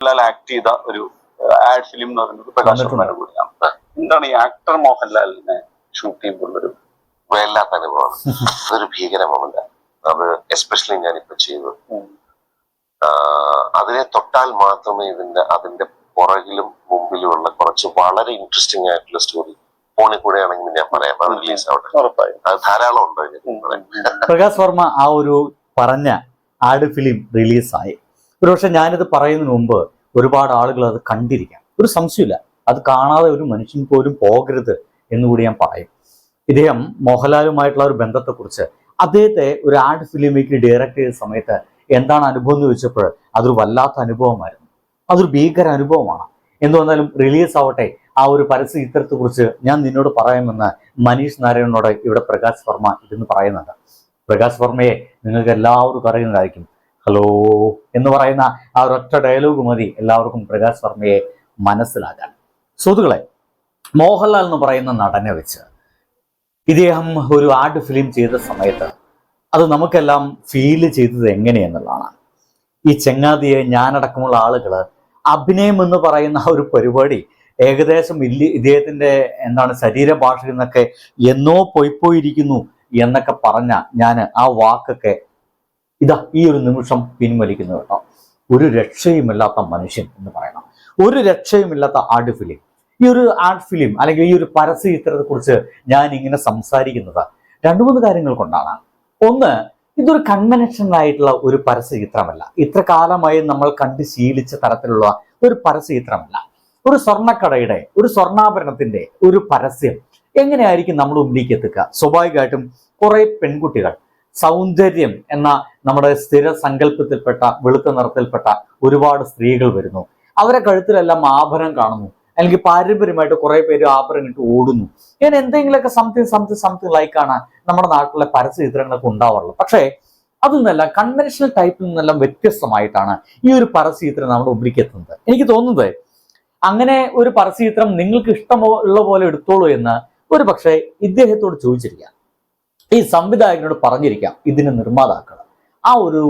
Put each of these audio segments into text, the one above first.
Mohanlal act ചെയ്ത ഒരു ad film എന്ന് പറയുന്നത് പ്രകാശ് വർമ്മയുടെ കൂടിയാണ്. എന്താണ് ഈ ആക്ടർ മോഹൻലാലിനെ ഷൂട്ട് ചെയ്യുമ്പോൾ വല്ലാത്ത അനുഭവമാണ് അതൊരു ഭീകര മോഹൻലാൽ അത് എസ്പെഷ്യലി ഞാനിപ്പോ ചെയ്തത്. അതിനെ തൊട്ടാൽ മാത്രമേ ഇതിന്റെ അതിന്റെ പുറകിലും മുമ്പിലുമുള്ള കുറച്ച് വളരെ ഇൻട്രസ്റ്റിംഗ് ആയിട്ടുള്ള സ്റ്റോറി ഫോണിൽ കൂടെ ആണെങ്കിൽ ഞാൻ പറയാം. അത് റിലീസ് ആവട്ടെ. അത് ധാരാളം ഉണ്ട്. പ്രകാശ് വർമ്മ ആ ഒരു പറഞ്ഞ ആട് ഫിലിം റിലീസായി ഒരുപക്ഷെ ഞാനിത് പറയുന്നതിന് മുമ്പ് ഒരുപാട് ആളുകൾ അത് കണ്ടിരിക്കാം. ഒരു സംശയമില്ല അത് കാണാതെ ഒരു മനുഷ്യൻ പോലും പോകരുത് എന്നുകൂടി ഞാൻ പറയും. ഇദ്ദേഹം മോഹൻലാലുമായിട്ടുള്ള ഒരു ബന്ധത്തെക്കുറിച്ച് അദ്ദേഹത്തെ ഒരു ആഡ് ഫിലിമിലേക്ക് ഡയറക്റ്റ് ചെയ്ത സമയത്ത് എന്താണ് അനുഭവം എന്ന് ചോദിച്ചപ്പോൾ അതൊരു വല്ലാത്ത അനുഭവമായിരുന്നു. അതൊരു ഭീകര അനുഭവമാണ്. എന്തു വന്നാലും റിലീസ് ആവട്ടെ ആ ഒരു പരസ്യ ചിത്രത്തെക്കുറിച്ച് ഞാൻ നിന്നോട് പറയാമെന്ന് മനീഷ് നാരായണനോട് ഇവിടെ പ്രകാശ് വർമ്മ ഇരുന്ന് പറയുന്നുണ്ട്. പ്രകാശ് വർമ്മയെ നിങ്ങൾക്ക് എല്ലാവർക്കും അറിയുന്നതായിരിക്കും. ഹലോ എന്ന് പറയുന്ന ആ ഒരൊറ്റ ഡയലോഗ് മതി. എല്ലാവർക്കും പ്രകാശ് വർമ്മയെ മനസ്സിലാക്കാൻ. സുഹൃത്തുക്കളെ മോഹൻലാൽ എന്ന് പറയുന്ന നടനെ വെച്ച് ഇദ്ദേഹം ഒരു ആർട്ട് ഫിലിം ചെയ്ത സമയത്ത് അത് നമുക്കെല്ലാം ഫീൽ ചെയ്തത് എങ്ങനെയെന്നുള്ളതാണ്. ഈ ചെങ്ങാതിയെ ഞാനടക്കമുള്ള ആളുകൾ അഭിനയം എന്ന് പറയുന്ന ഒരു പരിപാടി ഏകദേശം ഇല്ല ഇദ്ദേഹത്തിന്റെ എന്താണ് ശരീരഭാഷയിൽ നിന്നൊക്കെ എന്നോ പോയിപ്പോയിരിക്കുന്നു എന്നൊക്കെ പറഞ്ഞ ഞാൻ ആ വാക്കൊക്കെ ഇതാ ഈ ഒരു നിമിഷം പിൻവലിക്കുന്നു കേട്ടോ. ഒരു രക്ഷയുമില്ലാത്ത മനുഷ്യൻ എന്ന് പറയണം. ഒരു രക്ഷയുമില്ലാത്ത ആർട്ട് ഫിലിം. ഈ ഒരു ആർട്ട് ഫിലിം അല്ലെങ്കിൽ ഈ ഒരു പരസ്യ ചിത്രത്തെ കുറിച്ച് ഞാൻ ഇങ്ങനെ സംസാരിക്കുന്നത് രണ്ടു മൂന്ന് കാര്യങ്ങൾ കൊണ്ടാണ്. ഒന്ന് ഇതൊരു കൺവെൻഷണൽ ആയിട്ടുള്ള ഒരു പരസ്യ ചിത്രമല്ല ഇത്ര കാലമായി നമ്മൾ കണ്ട് ശീലിച്ച തരത്തിലുള്ള ഒരു പരസ്യ ചിത്രമല്ല ഒരു സ്വർണക്കടയുടെ ഒരു സ്വർണാഭരണത്തിന്റെ ഒരു പരസ്യം എങ്ങനെയായിരിക്കും നമ്മൾ മുന്നിലേക്ക് എത്തുക? സ്വാഭാവികമായിട്ടും കുറെ പെൺകുട്ടികൾ സൗന്ദര്യം എന്ന നമ്മുടെ സ്ഥിര സങ്കല്പത്തിൽപ്പെട്ട വെളുത്ത നിറത്തിൽപ്പെട്ട ഒരുപാട് സ്ത്രീകൾ വരുന്നു. അവരെ കഴുത്തിലെല്ലാം ആഭരണം കാണുന്നു. അല്ലെങ്കിൽ പാരമ്പര്യമായിട്ട് കുറെ പേര് ആഭരണം ഇട്ട് ഓടുന്നു. ഇങ്ങനെ എന്തെങ്കിലുമൊക്കെ സംതിങ് സംതിങ് സംതിങ് ലൈക്കാണ് നമ്മുടെ നാട്ടിലെ പരസ്യ ചിത്രങ്ങളൊക്കെ ഉണ്ടാവാറുള്ളത്. പക്ഷേ അതൊന്നല്ല കൺവെൻഷണൽ ടൈപ്പിൽ നിന്നെല്ലാം വ്യത്യസ്തമായിട്ടാണ് ഈ ഒരു പരസ്യ ചിത്രം നമ്മുടെ മുമ്പിലേക്ക് എത്തുന്നത്. എനിക്ക് തോന്നുന്നത് അങ്ങനെ ഒരു പരസ്യ ചിത്രം നിങ്ങൾക്ക് ഇഷ്ടമുള്ള പോലെ എടുത്തോളൂ എന്ന് ഒരു പക്ഷേ ഇദ്ദേഹത്തോട് ചോദിച്ചിരിക്കാം. ഈ സംവിധായകനോട് പറഞ്ഞിരിക്കാം ഇതിന് നിർമ്മാതാക്കൾ ആ ഒരു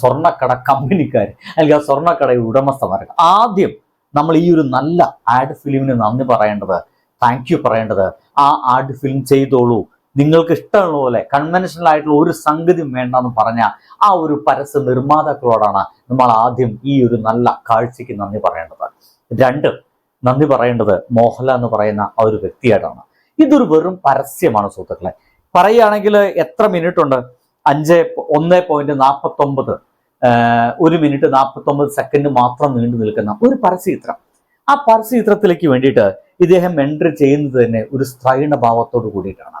സ്വർണക്കട കമ്പനിക്കാർ അല്ലെങ്കിൽ ആ സ്വർണക്കടയുടെ ഉടമസ്ഥന്മാർ ആദ്യം നമ്മൾ ഈ ഒരു നല്ല ആഡ് ഫിലിമിന് നന്ദി പറയേണ്ടത് താങ്ക് യു പറയേണ്ടത് ആ ആഡ് ഫിലിം ചെയ്തോളൂ. നിങ്ങൾക്ക് ഇഷ്ടമുള്ള പോലെ കൺവെൻഷണൽ ആയിട്ടുള്ള ഒരു സംഗതിയും വേണ്ടെന്ന് പറഞ്ഞ ആ ഒരു പരസ്യ നിർമ്മാതാക്കളോടാണ് നമ്മൾ ആദ്യം ഈ ഒരു നല്ല കാഴ്ചയ്ക്ക് നന്ദി പറയേണ്ടത്. രണ്ട് നന്ദി പറയേണ്ടത് മോഹൻലാൽ എന്ന് പറയുന്ന ആ ഒരു വ്യക്തിയായിട്ടാണ്. ഇതൊരു വെറും പരസ്യമാണ് സുഹൃത്തുക്കളെ. പറയുകയാണെങ്കിൽ എത്ര മിനിറ്റ് ഉണ്ട്? അഞ്ച് ഒന്ന് പോയിന്റ് നാൽപ്പത്തി ഒമ്പത് ഒരു മിനിറ്റ് നാൽപ്പത്തി ഒമ്പത് സെക്കൻഡ് മാത്രം നീണ്ടു നിൽക്കുന്ന ഒരു പരസ്യചിത്രം. ആ പരസ്യചിത്രത്തിലേക്ക് വേണ്ടിയിട്ട് ഇദ്ദേഹം എൻട്രി ചെയ്യുന്നത് തന്നെ ഒരു സ്ത്രൈണ ഭാവത്തോട് കൂടിയിട്ടാണ്.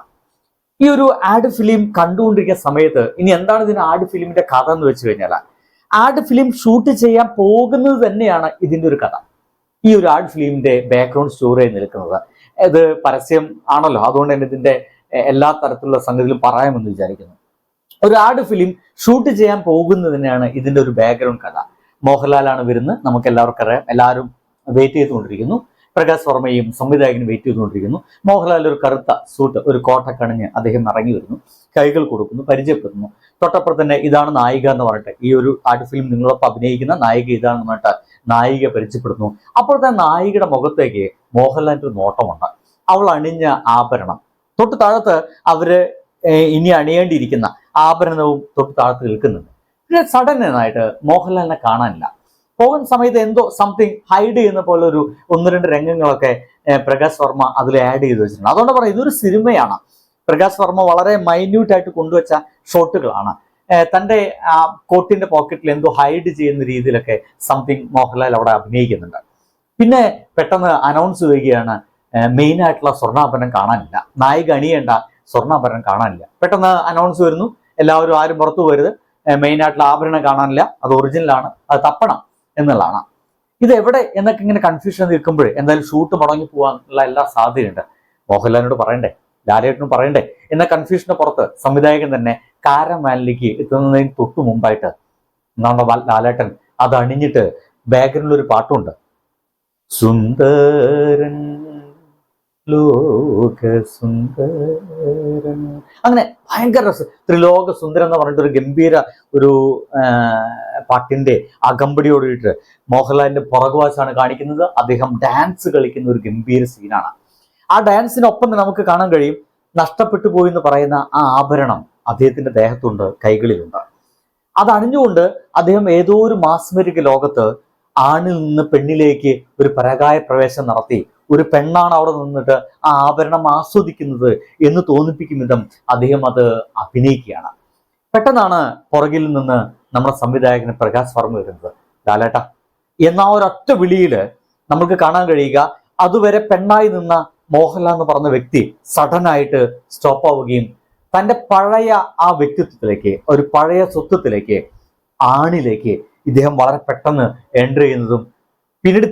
ഈ ഒരു ആഡ് ഫിലിം കണ്ടുകൊണ്ടിരിക്കുന്ന സമയത്ത് ഇനി എന്താണ് ഇതിന് ആഡ് ഫിലിമിന്റെ കഥ എന്ന് വെച്ച് കഴിഞ്ഞാൽ ആഡ് ഫിലിം ഷൂട്ട് ചെയ്യാൻ പോകുന്നത് തന്നെയാണ് ഇതിന്റെ ഒരു കഥ. ഈ ഒരു ആഡ് ഫിലിമിന്റെ ബാക്ക്ഗ്രൗണ്ട് സ്റ്റോറി നിൽക്കുന്നത്. ഇത് പരസ്യം ആണല്ലോ. അതുകൊണ്ട് തന്നെ ഇതിന്റെ എല്ലാ തരത്തിലുള്ള സംഗതിയിലും പറയാമെന്ന് വിചാരിക്കുന്നു. ഒരു ഫിലിം ഷൂട്ട് ചെയ്യാൻ പോകുന്നതിനാണ് ഇതിന്റെ ഒരു ബാക്ക്ഗ്രൗണ്ട് കഥ. മോഹൻലാലാണ് വരുന്നത്. നമുക്ക് എല്ലാവർക്കും അറിയാം. എല്ലാവരും വെയിറ്റ് ചെയ്തുകൊണ്ടിരിക്കുന്നു. പ്രകാശ് വർമ്മയും സംവിധായകനും വെയിറ്റ് ചെയ്തുകൊണ്ടിരിക്കുന്നു. മോഹൻലാൽ ഒരു കറുത്ത സൂട്ട് ഒരു കോട്ട കണിഞ്ഞ് അദ്ദേഹം ഇറങ്ങി വരുന്നു. കൈകൾ കൊടുക്കുന്നു പരിചയപ്പെടുന്നു. തൊട്ടപ്പുറം തന്നെ ഇതാണ് നായിക എന്ന് പറഞ്ഞിട്ട് ഈ ഒരു ആർട്ട് ഫിലിം നിങ്ങളൊപ്പം അഭിനയിക്കുന്ന നായിക ഇതാണെന്ന് പറഞ്ഞിട്ട് നായിക പരിചയപ്പെടുന്നു. അപ്പോഴത്തെ നായികയുടെ മുഖത്തേക്ക് മോഹൻലാലിന്റെ ഒരു നോട്ടമുണ്ട്. അവൾ അണിഞ്ഞ ആഭരണം. തൊട്ട് താഴത്ത് അവർ ഇനി അണിയേണ്ടിയിരിക്കുന്ന ആഭരണവും തൊട്ട് താഴത്ത് നിൽക്കുന്നുണ്ട്. പിന്നെ സഡൻ ആയിട്ട് മോഹൻലാലിനെ കാണാനില്ല. പോകുന്ന സമയത്ത് എന്തോ സംതിങ് ഹൈഡ് ചെയ്യുന്ന പോലെ ഒരു ഒന്ന് രണ്ട് രംഗങ്ങളൊക്കെ പ്രകാശ് വർമ്മ അതിൽ ആഡ് ചെയ്ത് വെച്ചിട്ടുണ്ട്. അതുകൊണ്ട് പറയാം ഇതൊരു സിനിമയാണ്. പ്രകാശ് വർമ്മ വളരെ മൈന്യൂട്ടായിട്ട് കൊണ്ടുവച്ച ഷോട്ടുകളാണ്. തന്റെ കോട്ടിന്റെ പോക്കറ്റിൽ എന്തോ ഹൈഡ് ചെയ്യുന്ന രീതിയിലൊക്കെ സംതിങ് മോഹൻലാൽ അവിടെ അഭിനയിക്കുന്നുണ്ട്. പിന്നെ പെട്ടെന്ന് അനൗൺസ് ചെയ്യുകയാണ് മെയിൻ ആയിട്ടുള്ള സ്വർണാഭരണം കാണാനില്ല. നായിക അണിയേണ്ട സ്വർണാഭരണം കാണാനില്ല. പെട്ടെന്ന് അനൗൺസ് വരുന്നു. എല്ലാവരും ആരും പുറത്തു പോരുത് മെയിൻ ആയിട്ടുള്ള ആഭരണം കാണാനില്ല. അത് ഒറിജിനലാണ് അത് തപ്പണം എന്നുള്ളതാണ്. ഇത് എവിടെ എന്നൊക്കെ ഇങ്ങനെ കൺഫ്യൂഷൻ നിൽക്കുമ്പോൾ എന്തായാലും ഷൂട്ട് മുടങ്ങി പോകാനുള്ള എല്ലാ സാധ്യതയുണ്ട്. മോഹൻലാലിനോട് പറയണ്ടേ? ലാലേട്ടനും പറയണ്ടേ? എന്ന കൺഫ്യൂഷന് പുറത്ത് സംവിധായകൻ തന്നെ കാരമാലിലേക്ക് എത്തുന്നതിന് തൊട്ടു മുമ്പായിട്ട് നമ്മുടെ ലാലേട്ടൻ അത് അണിഞ്ഞിട്ട് ബാക്ക്ഗ്രൗണ്ടിൽ ഒരു പാട്ടുണ്ട്. സുന്ദരൻ ലോകസുന്ദരൻ അങ്ങനെ ഭയങ്കര രസം. ത്രിലോക സുന്ദരം എന്ന് പറഞ്ഞിട്ട് ഒരു ഗംഭീര ഒരു പാട്ടിന്റെ അകമ്പടിയോടിട്ട് മോഹൻലാലിന്റെ പുറകുവാശാണ് കാണിക്കുന്നത്. അദ്ദേഹം ഡാൻസ് കളിക്കുന്ന ഒരു ഗംഭീര സീനാണ് ആ ഡാൻസിനൊപ്പം നമുക്ക് കാണാൻ കഴിയും. നഷ്ടപ്പെട്ടു പോയി എന്ന് പറയുന്ന ആ ആഭരണം അദ്ദേഹത്തിന്റെ ദേഹത്തുണ്ട് കൈകളിലുണ്ട്. അത് അണിഞ്ഞുകൊണ്ട് അദ്ദേഹം ഏതോ ഒരു മാസ്മരിക ലോകത്ത് ആണിൽ നിന്ന് പെണ്ണിലേക്ക് ഒരു പരകായ പ്രവേശം നടത്തി. ഒരു പെണ്ണാണ് അവിടെ നിന്നിട്ട് ആ ആഭരണം ആസ്വദിക്കുന്നത് എന്ന് തോന്നിപ്പിക്കും വിധം അദ്ദേഹം അത് അഭിനയിക്കുകയാണ്. പെട്ടെന്നാണ് പുറകിൽ നിന്ന് നമ്മുടെ സംവിധായകന് പ്രകാശ് വർമ്മ വരുന്നത്. ലാലേട്ട എന്ന ഒരൊറ്റ വിളിയിൽ നമുക്ക് കാണാൻ കഴിയുക അതുവരെ പെണ്ണായി നിന്ന മോഹൻലാൽ എന്ന് പറഞ്ഞ വ്യക്തി സഡനായിട്ട് സ്റ്റോപ്പ് ആവുകയും തന്റെ പഴയ ആ വ്യക്തിത്വത്തിലേക്ക് ഒരു പഴയ സ്വത്വത്തിലേക്ക് ആണിലേക്ക് ഇദ്ദേഹം വളരെ പെട്ടെന്ന് എന്റർ ചെയ്യുന്നതും പിന്നീട്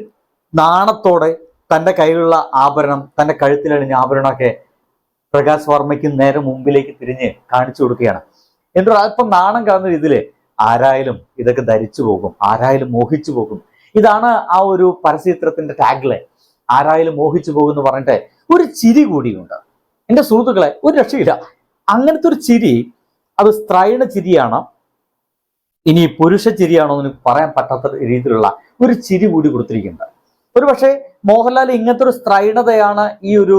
നാണത്തോടെ തന്റെ കയ്യിലുള്ള ആഭരണം തന്റെ കഴുത്തിലണിഞ്ഞ ആഭരണമൊക്കെ പ്രകാശ് വർമ്മയ്ക്ക് നേരെ മുമ്പിലേക്ക് തിരിഞ്ഞ് കാണിച്ചു കൊടുക്കുകയാണ്. എന്നിട്ട് അല്പം നാണം കാണുന്ന രീതിയിൽ ആരായാലും ഇതൊക്കെ ധരിച്ചു പോകും ആരായാലും മോഹിച്ചു പോകും. ഇതാണ് ആ ഒരു പരസ്യചിത്രത്തിന്റെ ടാഗ്ലെ ആരായാലും മോഹിച്ചു പോകും എന്ന് പറഞ്ഞിട്ട് ഒരു ചിരി കൂടിയുണ്ട്. എന്റെ സുഹൃത്തുക്കളെ ഒരു രക്ഷയില്ല. അങ്ങനത്തെ ഒരു ചിരി അത് സ്ത്രൈണ ചിരിയാണ്? ഇനി പുരുഷ ചിരിയാണോ എന്ന് പറയാൻ പറ്റാത്ത രീതിയിലുള്ള ഒരു ചിരി കൂടി കൊടുത്തിരിക്കുന്നുണ്ട്. ഒരു പക്ഷേ മോഹൻലാൽ ഇങ്ങനത്തെ ഒരു സ്ത്രൈണതയാണ് ഈ ഒരു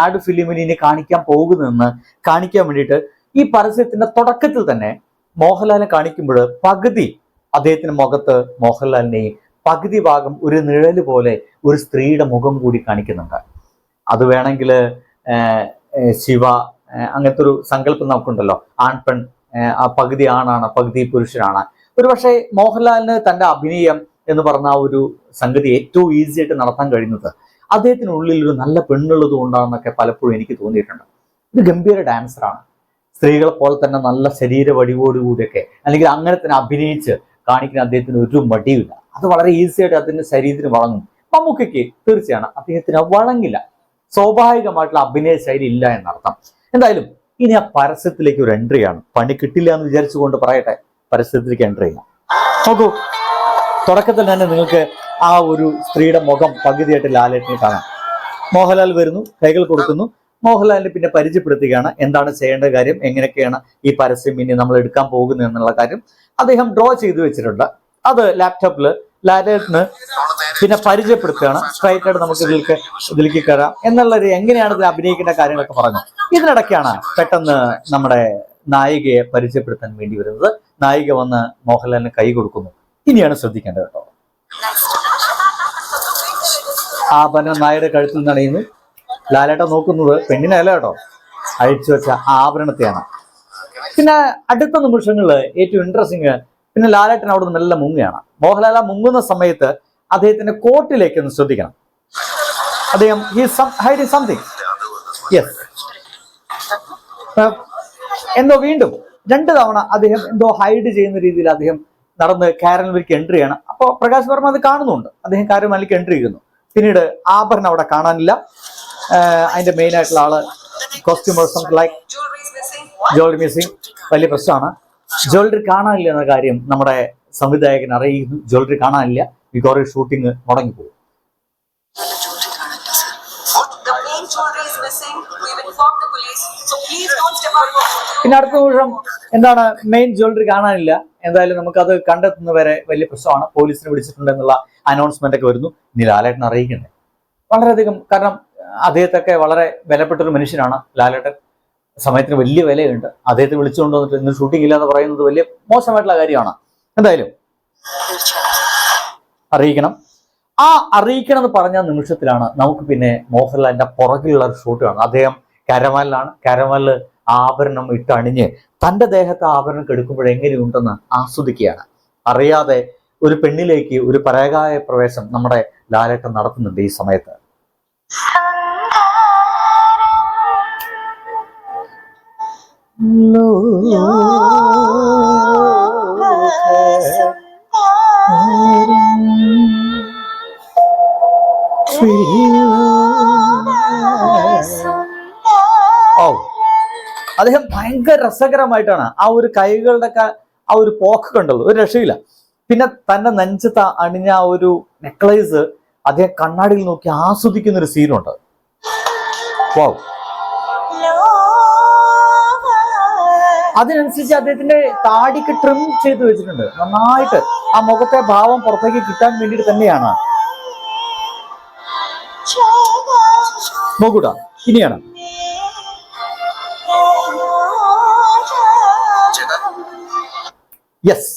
ആഡ് ഫിലിമിൽ ഇനി കാണിക്കാൻ പോകുന്നതെന്ന് കാണിക്കാൻ വേണ്ടിയിട്ട് ഈ പരസ്യത്തിന്റെ തുടക്കത്തിൽ തന്നെ മോഹൻലാലിനെ കാണിക്കുമ്പോൾ പകുതി അദ്ദേഹത്തിന്റെ മുഖത്ത് മോഹൻലാലിനെയും പകുതി ഭാഗം ഒരു നിഴൽ പോലെ ഒരു സ്ത്രീയുടെ മുഖം കൂടി കാണിക്കുന്നുണ്ട്. അത് വേണമെങ്കിൽ ശിവ അങ്ങനത്തെ ഒരു സങ്കല്പം നമുക്കുണ്ടല്ലോ. ആൺ പെൺ ആ പകുതി ആണാണ് പകുതി പുരുഷനാണ്. ഒരു പക്ഷേ മോഹൻലാലിന് തന്റെ അഭിനയം എന്ന് പറഞ്ഞ ഒരു സംഗതി ഏറ്റവും ഈസി ആയിട്ട് നടത്താൻ കഴിയുന്നത് അദ്ദേഹത്തിനുള്ളിൽ ഒരു നല്ല പെണ്ണുള്ളത് കൊണ്ടാണെന്നൊക്കെ പലപ്പോഴും എനിക്ക് തോന്നിയിട്ടുണ്ട്. ഒരു ഗംഭീര ഡാൻസറാണ് സ്ത്രീകളെ പോലെ തന്നെ നല്ല ശരീര വടിവോടുകൂടിയൊക്കെ അല്ലെങ്കിൽ അങ്ങനെ തന്നെ അഭിനയിച്ച് കാണിക്കുന്ന അദ്ദേഹത്തിന് ഒരു മടിയില്ല അത് വളരെ ഈസി ആയിട്ട് അതിന്റെ ശരീരത്തിന് വളങ്ങും മമ്മൂക്കയ്ക്ക് തീർച്ചയാണ് അദ്ദേഹത്തിന് വളങ്ങില്ല സ്വാഭാവികമായിട്ടുള്ള അഭിനയ ശൈലി ഇല്ല എന്നർത്ഥം. എന്തായാലും ഇനി ആ പരസ്യത്തിലേക്ക് ഒരു എൻട്രി ആണ്. പണി കിട്ടില്ല എന്ന് വിചാരിച്ചുകൊണ്ട് പറയട്ടെ. പരസ്യത്തിലേക്ക് എൻട്രി ചെയ്യാം. നോക്കൂ തുടക്കത്തിൽ തന്നെ നിങ്ങൾക്ക് ആ ഒരു സ്ത്രീയുടെ മുഖം പകുതിയായിട്ട് ലാലേട്ടനെ കാണാം. മോഹൻലാൽ വരുന്നു കൈകൾ കൊടുക്കുന്നു. മോഹൻലാലിനെ പിന്നെ പരിചയപ്പെടുത്തുകയാണ് എന്താണ് ചെയ്യേണ്ട കാര്യം എങ്ങനെയൊക്കെയാണ് ഈ പരസ്യം ഇനി നമ്മൾ എടുക്കാൻ പോകുന്നത് എന്നുള്ള കാര്യം അദ്ദേഹം ഡ്രോ ചെയ്തു വെച്ചിട്ടുണ്ട്. അത് ലാപ്ടോപ്പിൽ ലാലേട്ടിന് പിന്നെ പരിചയപ്പെടുത്തുകയാണ്. സ്ട്രൈറ്റ് ആയിട്ട് നമുക്ക് ഇതിലേക്ക് ഇതിലേക്ക് കയറാം. എന്നുള്ളത് എങ്ങനെയാണ് ഇതിൽ അഭിനയിക്കേണ്ട കാര്യങ്ങളൊക്കെ പറഞ്ഞു ഇതിനിടയ്ക്കാണ് പെട്ടെന്ന് നമ്മുടെ നായികയെ പരിചയപ്പെടുത്താൻ വേണ്ടി വരുന്നത്. നായിക വന്ന് മോഹൻലാലിന് കൈ കൊടുക്കുന്നു. ഇനിയാണ് ശ്രദ്ധിക്കേണ്ടത് കേട്ടോ. ആഭരണം നായയുടെ കഴുത്തിൽ നിന്ന് അണിയുന്നു ലാലേട്ട നോക്കുന്നത്. പെണ്ണിനെ അല്ല കേട്ടോ. അഴിച്ചു വെച്ച ആഭരണത്തെയാണ്. പിന്നെ അടുത്ത നിമിഷങ്ങളിൽ ഏറ്റവും ഇൻട്രസ്റ്റിങ് പിന്നെ ലാലേട്ടൻ അവിടെ നിന്ന് മെല്ലെ മുങ്ങുകയാണ്. മോഹൻലാൽ മുങ്ങുന്ന സമയത്ത് അദ്ദേഹത്തിന്റെ കോട്ടിലേക്ക് ഒന്ന് ശ്രദ്ധിക്കണം. അദ്ദേഹം ഈ ഹൈഡിങ് സംതിങ് യെസ് എന്തോ വീണ്ടും രണ്ട് തവണ അദ്ദേഹം എന്തോ ഹൈഡ് ചെയ്യുന്ന രീതിയിൽ അദ്ദേഹം നടന്ന് കാരനിലേക്ക് എൻട്രി ചെയ്യണം അപ്പോൾ പ്രകാശ് വർമ്മ അത് കാണുന്നുണ്ട്. അദ്ദേഹം കാരനിലേക്ക് എൻട്രി ചെയ്യുന്നു. പിന്നീട് ആഭരണം അവിടെ കാണാനില്ല. അതിന്റെ മെയിൻ ആയിട്ടുള്ള ആൾ costumer something like. Jewellery missing വലിയ പ്രശ്നമാണ്. ജ്വല്ലറി കാണാനില്ല എന്ന കാര്യം നമ്മുടെ സംവിധായകൻ അറിയിക്കുന്നു. ജ്വല്ലറി കാണാനില്ല. മിക്കവാറും ഷൂട്ടിംഗ് മുടങ്ങിപ്പോകും പോകും. പിന്നെ അടുത്ത നിമിഷം എന്താണ് മെയിൻ ജ്വല്ലറി കാണാനില്ല. എന്തായാലും നമുക്കത് കണ്ടെത്തുന്നവരെ വലിയ പ്രശ്നമാണ്. പോലീസിനെ വിളിച്ചിട്ടുണ്ട് എന്നുള്ള അനൗൺസ്മെന്റ് ഒക്കെ വരുന്നു. ലാലേട്ടൻ അറിയിക്കണ്ടേ? വളരെയധികം കാരണം അദ്ദേഹത്തൊക്കെ വളരെ വിലപ്പെട്ട ഒരു മനുഷ്യനാണ് ലാലേട്ടൻ. സമയത്തിന് വലിയ വിലയുണ്ട്. അദ്ദേഹത്തെ വിളിച്ചുകൊണ്ട് വന്നിട്ട് ഇന്ന് ഷൂട്ടിംഗ് ഇല്ല എന്ന് പറയുന്നത് വലിയ മോശമായിട്ടുള്ള കാര്യമാണ്. എന്തായാലും അറിയിക്കണം. ആ അറിയിക്കണം എന്ന് പറഞ്ഞ നിമിഷത്തിലാണ് നമുക്ക് പിന്നെ മോഹൻലാലിന്റെ പുറകിലുള്ള ഒരു ഷൂട്ട് കാണുന്നത് അദ്ദേഹം കരമലിലാണ് കരമലിൽ ആഭരണം ഇട്ടണിഞ്ഞ് തന്റെ ദേഹത്തെ ആഭരണം കെടുക്കുമ്പോൾ എങ്ങനെയുണ്ടെന്ന് ആസ്വദിക്കുകയാണ്. അറിയാതെ ഒരു പെണ്ണിലേക്ക് ഒരു പരേകായ പ്രവേശം നമ്മുടെ ലാലേട്ടൻ നടത്തുന്നുണ്ട് ഈ സമയത്ത്. ഓ അദ്ദേഹം ഭയങ്കര രസകരമായിട്ടാണ് ആ ഒരു കൈകളുടെ ഒക്കെ ആ ഒരു പോക്ക് കണ്ടുള്ളൂ ഒരു രക്ഷയില്ല. പിന്നെ തന്റെ നെഞ്ചത്ത് അണിഞ്ഞ ആ ഒരു നെക്ലൈസ് അദ്ദേഹം കണ്ണാടിയിൽ നോക്കി ആസ്വദിക്കുന്ന ഒരു സീനുണ്ട് വാവ് അതിനനുസരിച്ച് അദ്ദേഹത്തിന്റെ താടിക്ക് ട്രിം ചെയ്ത് വെച്ചിട്ടുണ്ട്. നന്നായിട്ട് ആ മുഖത്തെ ഭാവം പുറത്തേക്ക് കിട്ടാൻ വേണ്ടിയിട്ട് തന്നെയാണ്. നോക്കൂട്ടാ ഇനിയാണ്. യെസ്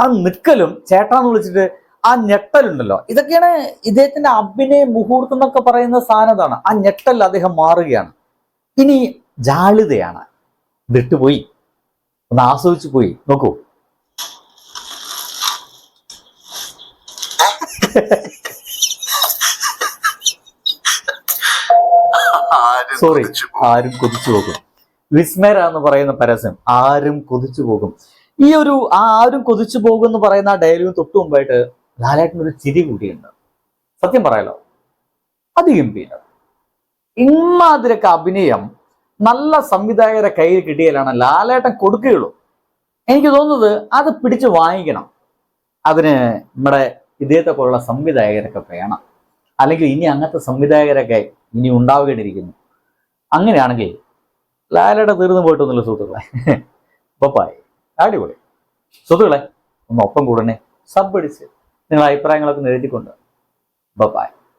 ആ നിക്കലും ചേട്ടാന്ന് വിളിച്ചിട്ട് ആ ഞെട്ടലുണ്ടല്ലോ. ഇതൊക്കെയാണ് ഇദ്ദേഹത്തിന്റെ അഭിനയ മുഹൂർത്തം എന്നൊക്കെ പറയുന്ന സാധനതാണ് ആ ഞെട്ടൽ അദ്ദേഹം മാറുകയാണ്. ഇനി ജാളിതയാണ്. വിട്ടുപോയി ഒന്ന് ആസ്വദിച്ചു പോയി. നോക്കൂ. സോറി ആരും കൊതിച്ചു പോകും. വിസ്മര എന്ന് പറയുന്ന പരസ്യം ആരും കൊതിച്ചു പോകും. ഈ ഒരു ആ ആരും കൊതിച്ചു പോകും എന്ന് പറയുന്ന ആ ഡയലോഗിന് തൊട്ട് മുമ്പായിട്ട് ലാലേട്ടൻ ഒരു ചിരി കൂടിയുണ്ട്. സത്യം പറയാലോ? അതിഗംഭീരം. ഇമാതിരൊക്കെ അഭിനയം നല്ല സംവിധായകരെ കയ്യിൽ കിട്ടിയാലാണ് ലാലേട്ടൻ കൊടുക്കുകയുള്ളൂ. എനിക്ക് തോന്നുന്നത് അത് പിടിച്ച് വാങ്ങിക്കണം. അതിന് നമ്മുടെ ഇദ്ദേഹത്തെ പോലുള്ള സംവിധായകരൊക്കെ വേണം. അല്ലെങ്കിൽ ഇനി അങ്ങനത്തെ സംവിധായകരൊക്കെ ഇനി ഉണ്ടാവുകയായിരിക്കുന്നു അങ്ങനെയാണെങ്കിൽ ലാലയുടെ തീർന്നു പോയിട്ടൊന്നുമില്ല സുഹൃത്തുക്കളെ? ബപ്പായി അടിപൊളി. സുഹൃത്തുക്കളെ ഒന്ന് ഒപ്പം കൂടണേ. സബ് അടിച്ച് നിങ്ങളുടെ അഭിപ്രായങ്ങളൊക്കെ എഴുതിക്കൊണ്ട് ബപ്പായി